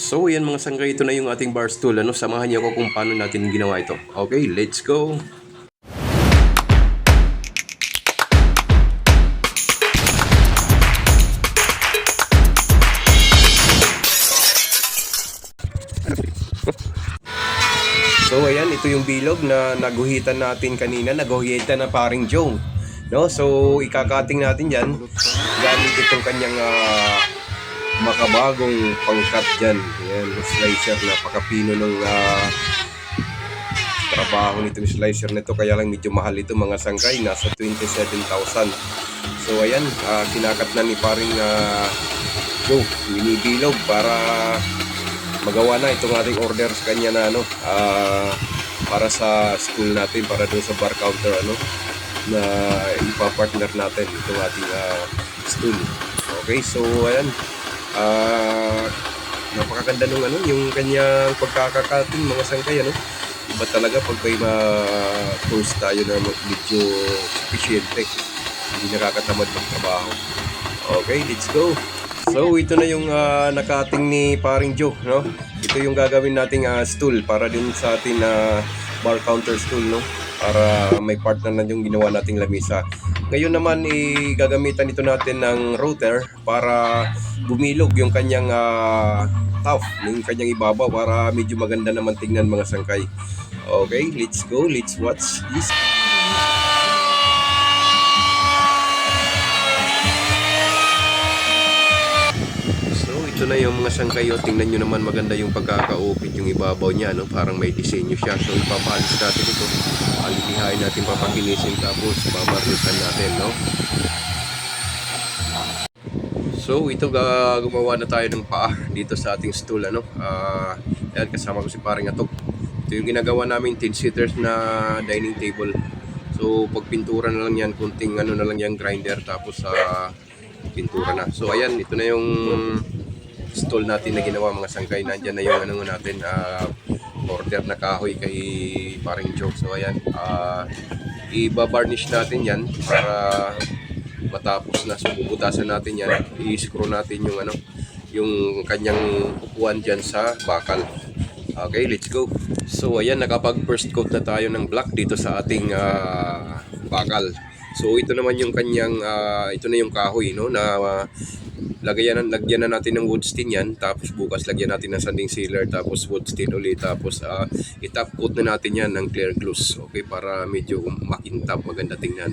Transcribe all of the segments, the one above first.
So, yan mga sangga, ito na yung ating bar stool. Ano, samahan niyo ako kung paano natin ginawa ito. Okay, let's go! So ayan, ito yung bilog na naguhitan natin kanina, naguhitan na paring Joe. No? So ikakating natin 'yan gamit itong kanyang ah, makabagong pangkat diyan. Ayan, slicer na pakapino ng ah, trabaho nitong slicer nito kaya lang medyo mahal ito mga sangkay, nasa 27,000. So ayan, ah, kinakat na ni paring ah, Joe, binibilog para magawa na itong ating order sa kanya na ano ah, para sa school natin para doon sa bar counter ano na ipa-partner natin itong ating ah, stool. Okay, so ayan. Ah napakaganda nung ano yung kanyang pagkakakating mga sangkay ano. Iba talaga pag may ma-post tayo na medyo efficiente. Hindi nakakatamad magtrabaho. Okay, let's go. So ito na yung ah, nakating ni paring Joe, no? Ito yung gagawin nating ah, stool para din sa atin na bar counter stool, no? Para may partner na yung ginawa nating lamisa. Ngayon naman i gagamitan ito natin ng router para bumilog yung kanyang ah, top, yung kanyang ibabaw para medyo maganda naman tingnan mga sangkay. Okay, let's go. Let's watch this. Ito na yung mga sangkayo. Tingnan nyo naman maganda yung pagkakaupit yung ibabaw niya. No? Parang may disenyo siya. So, ipapalis natin ito. Alilihain natin, papakinisin tapos babarnisan natin. No? So, ito gumawa na tayo ng paa dito sa ating stool. Ano? Ah, yan, kasama ko si paring Atok. Ito yung ginagawa namin 10-seaters na dining table. So, pag pintura na lang yan, kunting ano na lang yan, grinder. Tapos, sa pintura na. So, ayan, ito na yung stall natin na ginawa mga sangkay. Nandyan na yung ano natin, ah, order na kahoy kay paring Joe. So, ayan, ah, ibabarnish natin yan para matapos na so bubutasan natin yan. I-screw natin yung ano yung kanyang upuan dyan sa bakal. Okay let's go. So ayan nakapag first coat na tayo ng black dito sa ating ah, bakal so ito naman yung kanyang ah, ito na yung kahoy no na ah, lagyan lagyan na natin ng wood stain yan. Tapos bukas lagyan natin ng sanding sealer tapos wood stain ulit. Tapos ah, i-top coat na natin yan ng clear gloss okay para medyo makintab maganda tingnan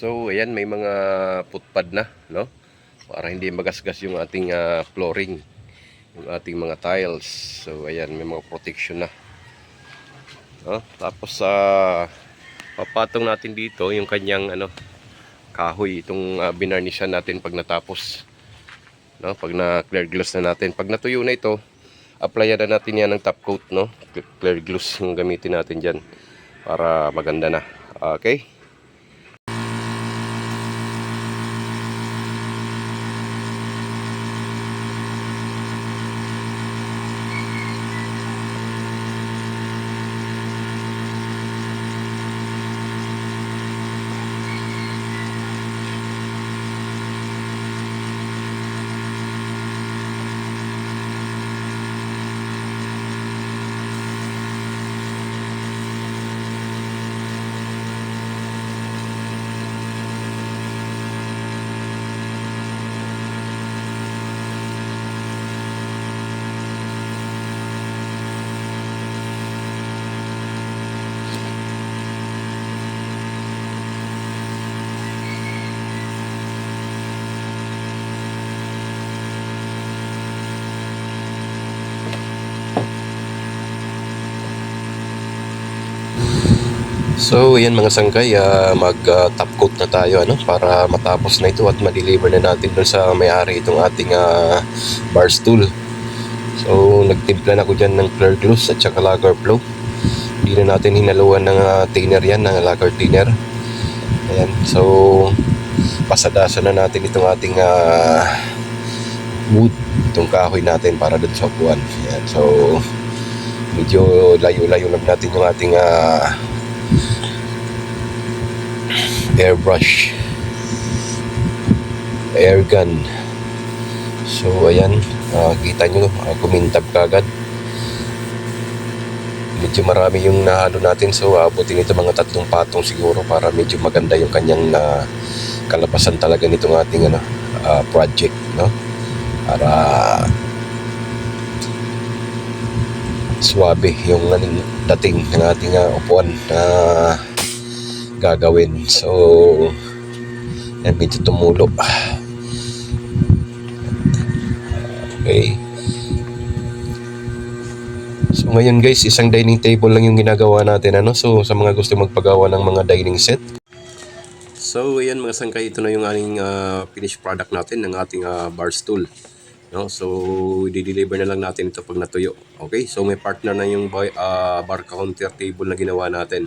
So, ayan, may mga footpad na, no? Para hindi magasgas yung ating ah, flooring, yung ating mga tiles. So, ayan, may mga protection na. No? Tapos, sa papatong natin dito yung kanyang ano, kahoy, itong uh, binarnishan natin pag natapos. No? Pag na clear glass na natin. Pag natuyo na ito, applyan na natin yan ng top coat, no? Clear gloss yung gamitin natin dyan para maganda na. Okay? So, ayan mga sangkay, ah, mag top coat na tayo ano para matapos na ito at ma-deliver na natin dun sa may-ari itong ating ah, bar stool. So, nagtimpla na ko dyan ng clear gloss at saka lager flow. Hindi na natin hinaluan ng ah, thinner yan, ng lager thinner. Ayan, so pasadasan na natin itong ating ah, wood, itong kahoy natin para dun sa upuan. Ayan, so medyo layo-layo lang natin yung ating ah, airbrush air gun. So ayan ah, kita nyo uh, kumintab kagad medyo marami yung nahalo natin so abutin ito mga tatlong patong siguro para medyo maganda yung kanyang na kalabasan talaga nitong ating ano, ah, project no? Para swabe yung ano, dating ng ating ah, upuan na gagawin. So, yan, medyo tumulo. Okay. So, ngayon guys, isang dining table lang yung ginagawa natin. Ano? So, sa mga gusto magpagawa ng mga dining set. So, ayan mga sangkay, ito na yung ating ah, finished product natin ng ating ah, bar stool. No? So, i-deliver na lang natin ito pag natuyo. Okay? So, may partner na yung boy, ah, bar counter table na ginawa natin.